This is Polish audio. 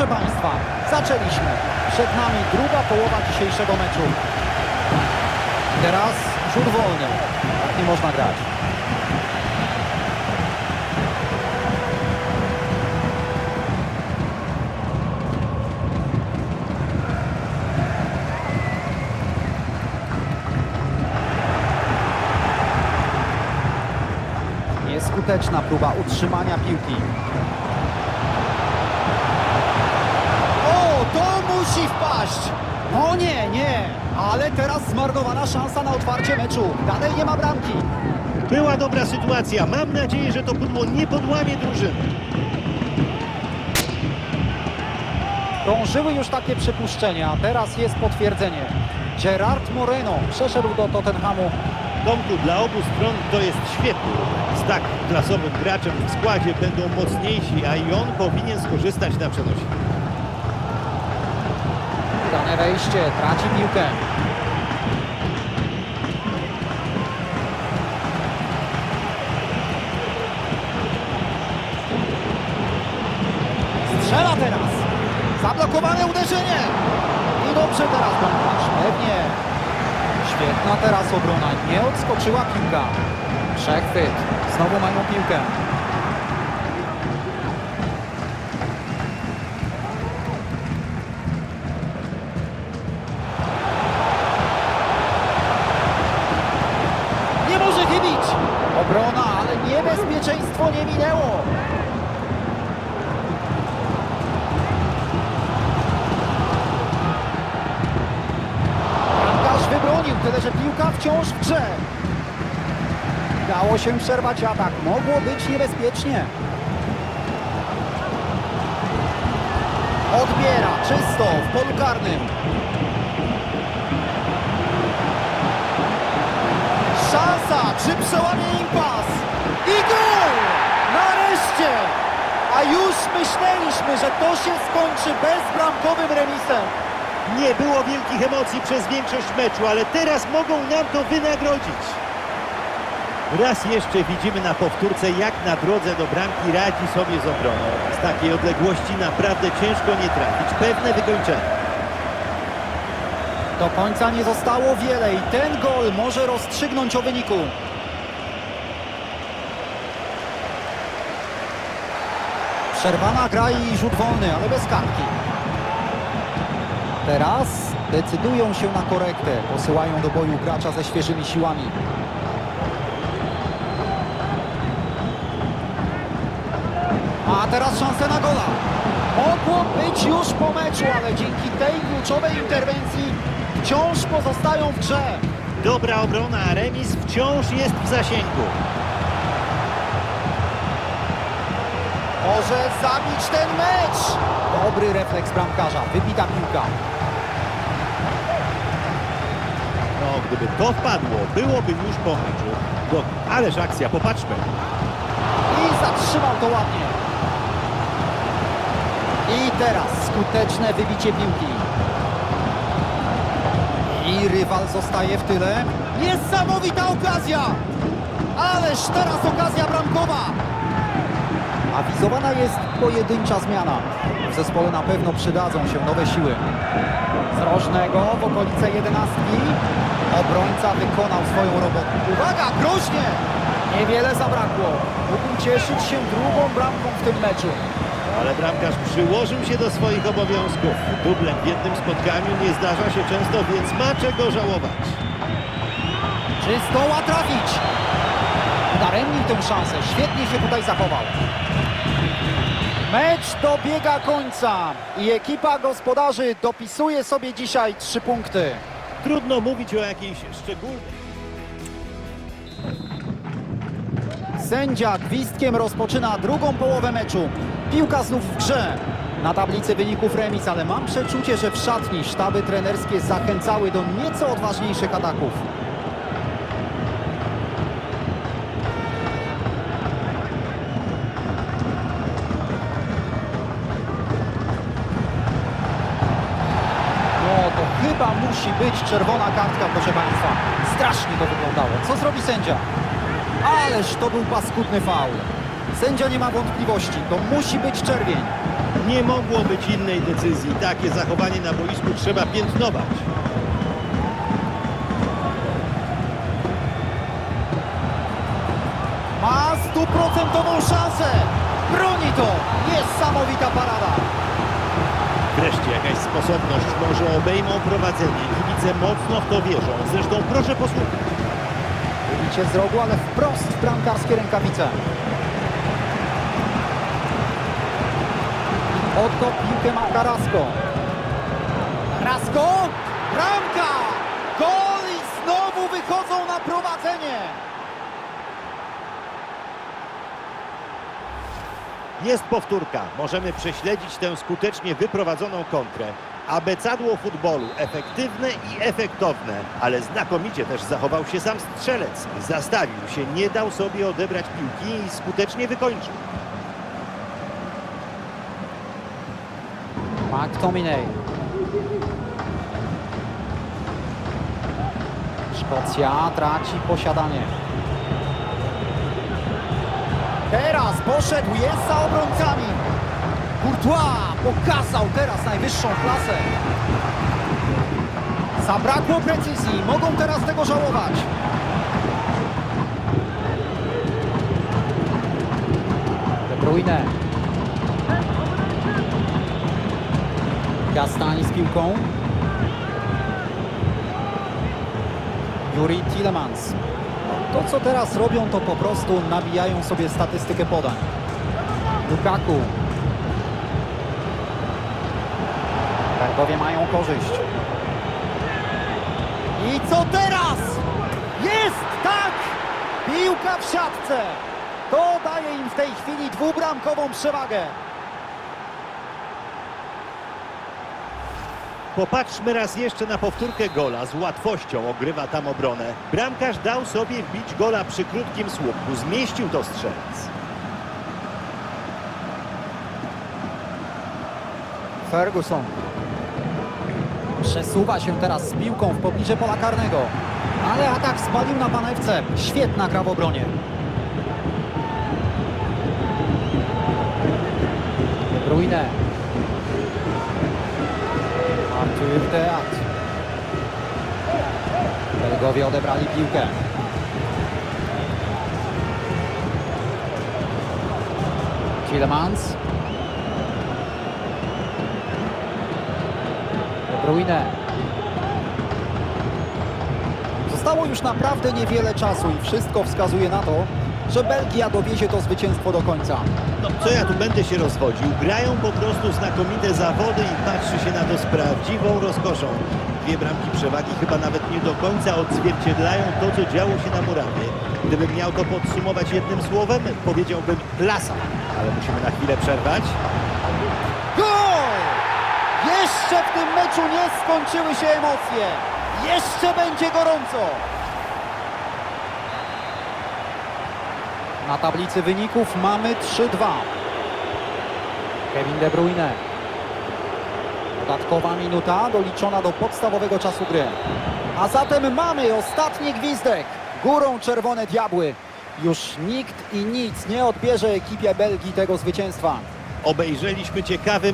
Proszę Państwa, zaczęliśmy. Przed nami druga połowa dzisiejszego meczu. Teraz rzut wolny. Tak nie można grać. Nieskuteczna próba utrzymania piłki. O, to musi wpaść! No nie, nie, ale teraz zmarnowana szansa na otwarcie meczu. Dalej nie ma bramki. Była dobra sytuacja. Mam nadzieję, że to pudło nie podłamie drużyny. Krążyły już takie przypuszczenia, teraz jest potwierdzenie. Gerard Moreno przeszedł do Tottenhamu. Tomku, dla obu stron to jest świetny. Z tak klasowym graczem w składzie będą mocniejsi, a i on powinien skorzystać na przenosie. Dane wejście, traci piłkę. Strzela teraz. Zablokowane uderzenie. I dobrze teraz bramkarz. Pewnie. Świetna teraz obrona. Nie odskoczyła piłka. Przechwyt. Znowu mają piłkę. Nie minęło. Bramkarz wybronił, tyle że piłka wciąż w grze. Dało się przerwać atak. Mogło być niebezpiecznie. Odbiera czysto w polu karnym. Myśleliśmy, że to się skończy bezbramkowym remisem. Nie było wielkich emocji przez większość meczu, ale teraz mogą nam to wynagrodzić. Raz jeszcze widzimy na powtórce, jak na drodze do bramki radzi sobie z obroną. Z takiej odległości naprawdę ciężko nie trafić. Pewne wykończenie. Do końca nie zostało wiele i ten gol może rozstrzygnąć o wyniku. Przerwana gra i rzut wolny, ale bez kartki. Teraz decydują się na korektę. Posyłają do boju gracza ze świeżymi siłami. A teraz szanse na gola. Mogło być już po meczu, ale dzięki tej kluczowej interwencji wciąż pozostają w grze. Dobra obrona, remis wciąż jest w zasięgu. Może zabić ten mecz. Dobry refleks bramkarza, wybita piłka. No, gdyby to wpadło, byłoby już po meczu. No, ależ akcja, popatrzmy. I zatrzymał to ładnie. I teraz skuteczne wybicie piłki. I rywal zostaje w tyle. Niesamowita okazja! Ależ teraz okazja bramkowa! Awizowana jest pojedyncza zmiana. W zespole na pewno przydadzą się nowe siły. Z rożnego w okolice jedenastki. Obrońca wykonał swoją robotę. Uwaga, groźnie! Niewiele zabrakło. Mógł cieszyć się drugą bramką w tym meczu. Ale bramkarz przyłożył się do swoich obowiązków. Dublem w jednym spotkaniu nie zdarza się często, więc ma czego żałować. Czy zdoła trafić? Udaremnił tę szansę. Świetnie się tutaj zachował. Mecz dobiega końca i ekipa gospodarzy dopisuje sobie dzisiaj trzy punkty. Trudno mówić o jakiejś szczególnej... Sędzia gwizdkiem rozpoczyna drugą połowę meczu. Piłka znów w grze. Na tablicy wyników remis, ale mam przeczucie, że w szatni sztaby trenerskie zachęcały do nieco odważniejszych ataków. Być czerwona kartka, proszę Państwa. Strasznie to wyglądało. Co zrobi sędzia? Ależ to był paskudny faul. Sędzia nie ma wątpliwości, to musi być czerwień. Nie mogło być innej decyzji. Takie zachowanie na boisku trzeba piętnować. Ma stuprocentową szansę. Broni to. Niesamowita parada. Wreszcie jakaś sposobność. Może obejmą prowadzenie. Kibice mocno w to wierzą. Zresztą proszę posłuchać. Wybicie z rogu, ale wprost w bramkarskie rękawice. Oto piłkę ma Carrasco. Carrasco! Bramka! Gol i znowu wychodzą na prowadzenie. Jest powtórka. Możemy prześledzić tę skutecznie wyprowadzoną kontrę. Abecadło futbolu. Efektywne i efektowne. Ale znakomicie też zachował się sam strzelec. Zastawił się, nie dał sobie odebrać piłki i skutecznie wykończył. McTominay. Szkocja traci posiadanie. Teraz poszedł, jest za obrońcami. Courtois pokazał teraz najwyższą klasę. Zabrakło precyzji, mogą teraz tego żałować. De Bruyne. Gastani z piłką. Juri Tillemans. To, co teraz robią, to po prostu nabijają sobie statystykę podań. Lukaku. Bergowie mają korzyść. I co teraz? Jest! Tak! Piłka w siatce! To daje im w tej chwili dwubramkową przewagę. Popatrzmy raz jeszcze na powtórkę gola. Z łatwością ogrywa tam obronę. Bramkarz dał sobie wbić gola przy krótkim słupku. Zmieścił to strzelec. Ferguson. Przesuwa się teraz z piłką w pobliże pola karnego. Ale atak spalił na panewce. Świetna gra w obronie. De Arthur Deat. Belgowie odebrali piłkę. Tillemans. De Bruyne. Zostało już naprawdę niewiele czasu i wszystko wskazuje na to, że Belgia dowiezie to zwycięstwo do końca. No co ja tu będę się rozwodził? Grają po prostu znakomite zawody i patrzy się na to z prawdziwą rozkoszą. Dwie bramki przewagi chyba nawet nie do końca odzwierciedlają to, co działo się na murawie. Gdybym miał to podsumować jednym słowem, powiedziałbym klasa. Ale musimy na chwilę przerwać. Gol! Jeszcze w tym meczu nie skończyły się emocje. Jeszcze będzie gorąco. Na tablicy wyników mamy 3-2. Kevin De Bruyne. Dodatkowa minuta doliczona do podstawowego czasu gry. A zatem mamy ostatni gwizdek. Górą czerwone diabły. Już nikt i nic nie odbierze ekipie Belgii tego zwycięstwa. Obejrzeliśmy ciekawy